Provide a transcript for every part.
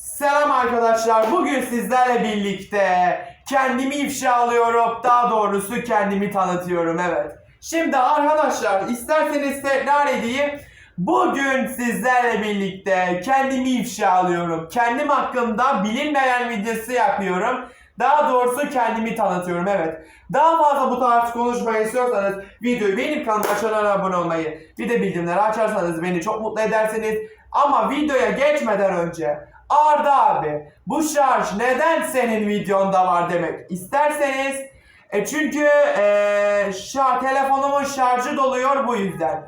Selam arkadaşlar. Bugün sizlerle birlikte kendimi ifşa alıyorum. Daha doğrusu kendimi tanıtıyorum evet. Şimdi arkadaşlar isterseniz tekrar edeyim. Bugün sizlerle birlikte kendimi ifşa alıyorum. Kendim hakkında bilinmeyen videosu yapıyorum. Daha doğrusu kendimi tanıtıyorum evet. Daha fazla bu tarz konuşmayı istiyorsanız videoyu benim kanalıma açarak abone olmayı bir de bildirimleri açarsanız beni çok mutlu edersiniz. Ama videoya geçmeden önce Arda abi bu şarj neden senin videonda var demek isterseniz e çünkü e, şar, telefonumun şarjı doluyor bu yüzden.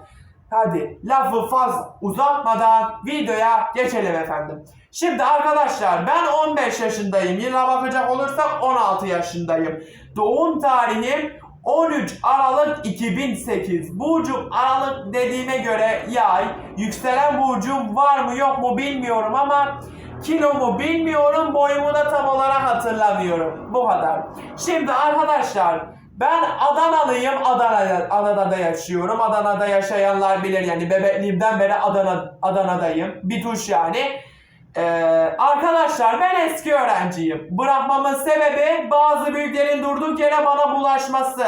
Hadi lafı fazla uzatmadan videoya geçelim efendim. Şimdi arkadaşlar ben 15 yaşındayım. Yıla bakacak olursam 16 yaşındayım. Doğum tarihim 13 Aralık 2008. Burcum Aralık dediğime göre yay. Yükselen burcum var mı yok mu bilmiyorum ama kilomu bilmiyorum. Boyumu da tam olarak hatırlamıyorum. Bu kadar. Şimdi arkadaşlar ben Adanalıyım. Adana'da, Adana'da yaşıyorum. Adana'da yaşayanlar bilir yani bebekliğimden beri Adana, Adana'dayım. Bir tuş yani. Ee, arkadaşlar ben eski öğrenciyim. Bırakmamın sebebi bazı büyüklerin durduk yere bana bulaşması.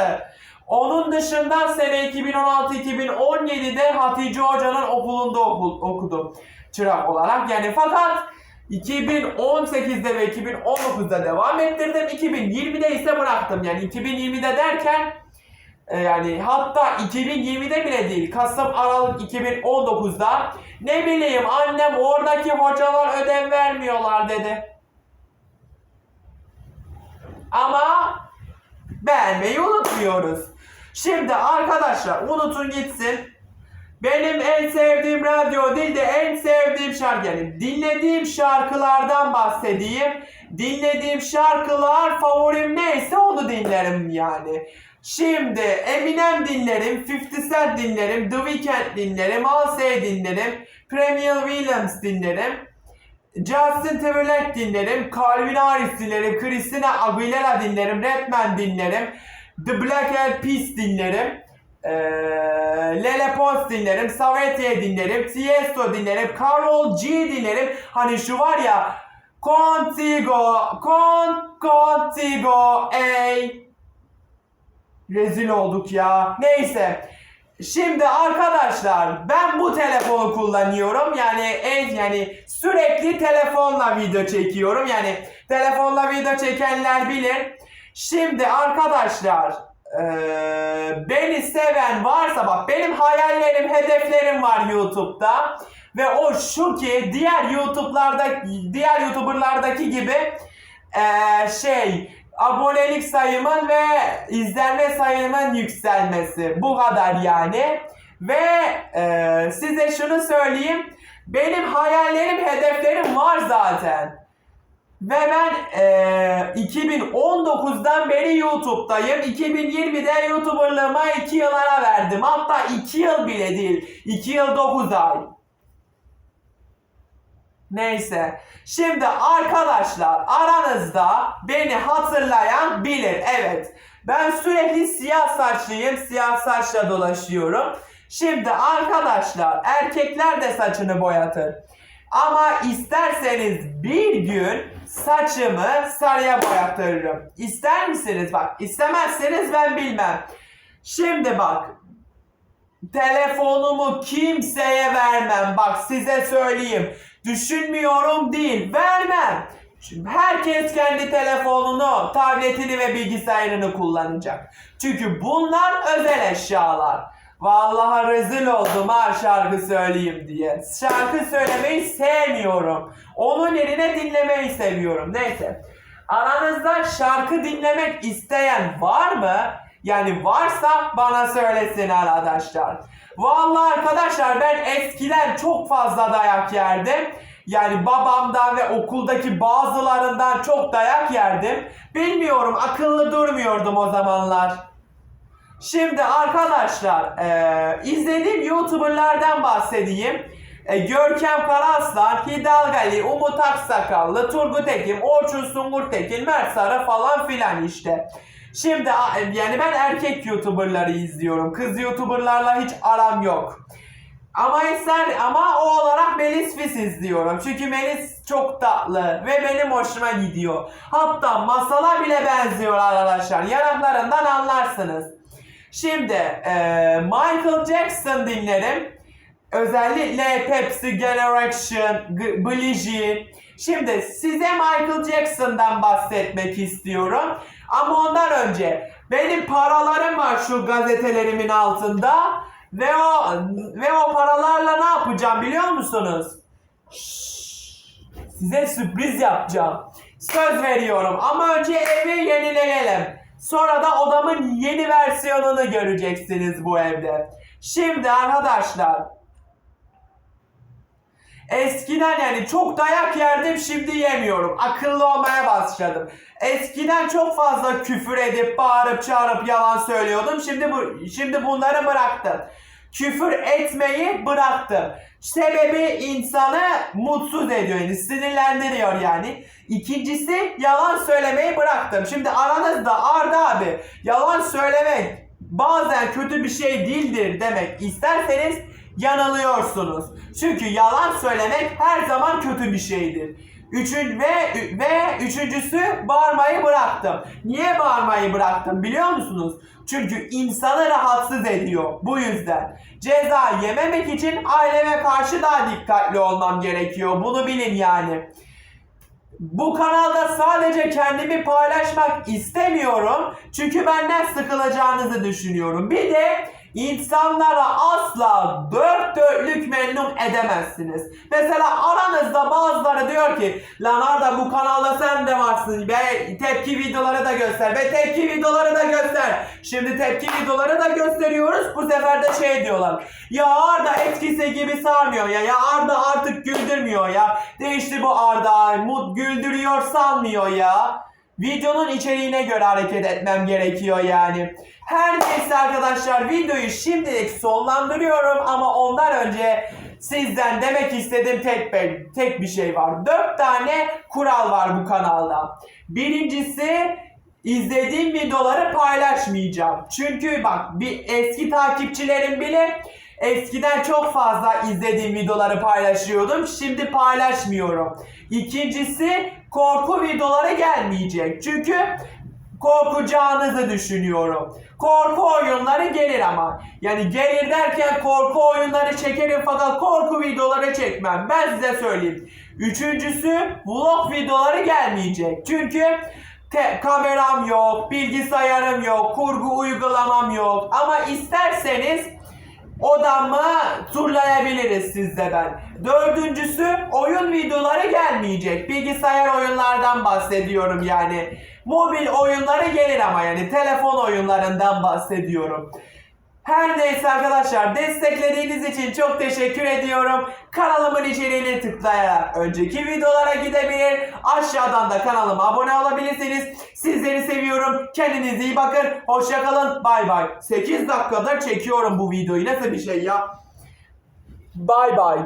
Onun dışında sene 2016-2017'de Hatice Hoca'nın okulunda okul, okudum. Çırak olarak yani fakat 2018'de ve 2019'da devam ettirdim. 2020'de ise bıraktım. Yani 2020'de derken e, yani hatta 2020'de bile değil Kasım Aralık 2019'da ne bileyim annem oradaki hocalar ödev vermiyorlar dedi. Ama beğenmeyi unutmuyoruz. Şimdi arkadaşlar unutun gitsin. Benim en sevdiğim radyo değil de en sevdiğim şarkı yani dinlediğim şarkılardan bahsedeyim. Dinlediğim şarkılar favorim neyse onu dinlerim yani. Şimdi Eminem dinlerim, 50 Cent dinlerim, The Weeknd dinlerim, Halsey dinlerim, Premier Williams dinlerim. Justin Timberlake dinlerim, Calvin Harris dinlerim, Christina Aguilera dinlerim, Redman dinlerim, The Black Eyed Peas dinlerim, ee, Lele Pons dinlerim, Savetia dinlerim, Tiesto dinlerim, Karol G dinlerim. Hani şu var ya, Contigo, Con, Contigo, ey. Rezil olduk ya. Neyse. Şimdi arkadaşlar ben bu telefonu kullanıyorum. Yani en yani sürekli telefonla video çekiyorum. Yani telefonla video çekenler bilir. Şimdi arkadaşlar eee, beni seven varsa bak benim hayallerim, hedeflerim var YouTube'da. Ve o şu ki diğer YouTube'larda diğer YouTuber'lardaki gibi eee, şey abonelik sayımın ve izlenme sayımın yükselmesi. Bu kadar yani. Ve eee, size şunu söyleyeyim. Benim hayallerim, hedeflerim var zaten. Ve ben eee 2019'dan beri YouTube'dayım. 2020'de YouTuber'lığıma 2 yıl ara verdim. Hatta 2 yıl bile değil. 2 yıl 9 ay. Neyse. Şimdi arkadaşlar aranızda beni hatırlayan bilir. Evet. Ben sürekli siyah saçlıyım. Siyah saçla dolaşıyorum. Şimdi arkadaşlar erkekler de saçını boyatır. Ama isterseniz bir gün saçımı sarıya boyatırım. İster misiniz? Bak istemezseniz ben bilmem. Şimdi bak Telefonumu kimseye vermem. Bak size söyleyeyim. Düşünmüyorum değil. Vermem. Çünkü herkes kendi telefonunu, tabletini ve bilgisayarını kullanacak. Çünkü bunlar özel eşyalar. Vallahi rezil oldum ha şarkı söyleyeyim diye. Şarkı söylemeyi sevmiyorum. Onun yerine dinlemeyi seviyorum. Neyse. Aranızda şarkı dinlemek isteyen var mı? Yani varsa bana söylesin arkadaşlar. Vallahi arkadaşlar ben eskiden çok fazla dayak yerdim. Yani babamdan ve okuldaki bazılarından çok dayak yerdim. Bilmiyorum akıllı durmuyordum o zamanlar. Şimdi arkadaşlar eee, izlediğim YouTuber'lardan bahsedeyim. E, Görkem Karaslan, Hidal Gali, Umut Aksakallı, Turgut Ekim, Orçun Sungur Tekin, Mert Sarı falan filan işte. Şimdi a- yani ben erkek YouTuber'ları izliyorum. Kız YouTuber'larla hiç aram yok. Ama ister ama o olarak Melis Fis izliyorum. Çünkü Melis çok tatlı ve benim hoşuma gidiyor. Hatta masala bile benziyor arkadaşlar. Yanaklarından anlarsınız. Şimdi eee, Michael Jackson dinlerim. Özellikle Pepsi Generation, Billie. Şimdi size Michael Jackson'dan bahsetmek istiyorum. Ama ondan önce benim paralarım var şu gazetelerimin altında. Ve o ve o paralarla ne yapacağım biliyor musunuz? Şşş, Size sürpriz yapacağım. Söz veriyorum ama önce evi yenileyelim. Sonra da odamın yeni versiyonunu göreceksiniz bu evde. Şimdi arkadaşlar Eskiden yani çok dayak yerdim şimdi yemiyorum. Akıllı olmaya başladım. Eskiden çok fazla küfür edip bağırıp çağırıp yalan söylüyordum. Şimdi bu şimdi bunları bıraktım. Küfür etmeyi bıraktım. Sebebi insanı mutsuz ediyor yani sinirlendiriyor yani. İkincisi yalan söylemeyi bıraktım. Şimdi aranızda Arda abi yalan söylemek bazen kötü bir şey değildir demek isterseniz yanılıyorsunuz. Çünkü yalan söylemek her zaman kötü bir şeydir. Üçün ve ve üçüncüsü bağırmayı bıraktım. Niye bağırmayı bıraktım biliyor musunuz? Çünkü insanı rahatsız ediyor. Bu yüzden. Ceza yememek için aileme karşı daha dikkatli olmam gerekiyor. Bunu bilin yani. Bu kanalda sadece kendimi paylaşmak istemiyorum. Çünkü benden sıkılacağınızı düşünüyorum. Bir de insanlara asla dört dörtlük memnun edemezsiniz. Mesela aranızda bazıları diyor ki Lan Arda bu kanalda sen de varsın ve tepki videoları da göster ve tepki videoları da göster. Şimdi tepki videoları da gösteriyoruz. Bu sefer de şey diyorlar. Ya Arda eskisi gibi sarmıyor ya. Ya Arda artık güldürmüyor ya. Değişti bu Arda. Mut güldürüyor sanmıyor ya. Videonun içeriğine göre hareket etmem gerekiyor yani. Her neyse arkadaşlar videoyu şimdilik sonlandırıyorum ama ondan önce sizden demek istediğim tek bir, tek bir şey var. Dört tane kural var bu kanalda. Birincisi izlediğim videoları paylaşmayacağım. Çünkü bak bir eski takipçilerim bile eskiden çok fazla izlediğim videoları paylaşıyordum. Şimdi paylaşmıyorum. İkincisi korku videoları gelmeyecek. Çünkü korkacağınızı düşünüyorum. Korku oyunları gelir ama. Yani gelir derken korku oyunları çekerim fakat korku videoları çekmem. Ben size söyleyeyim. Üçüncüsü vlog videoları gelmeyecek. Çünkü te- kameram yok, bilgisayarım yok, kurgu uygulamam yok. Ama isterseniz odamı turlayabiliriz sizde ben. Dördüncüsü oyun videoları gelmeyecek. Bilgisayar oyunlardan bahsediyorum yani. Mobil oyunları gelir ama yani telefon oyunlarından bahsediyorum. Her neyse arkadaşlar desteklediğiniz için çok teşekkür ediyorum. Kanalımın içeriğini tıklayarak önceki videolara gidebilir. Aşağıdan da kanalıma abone olabilirsiniz. Sizleri seviyorum. Kendinize iyi bakın. Hoşçakalın. Bay bay. 8 dakikadır çekiyorum bu videoyu. Nasıl bir şey ya? Bay bay.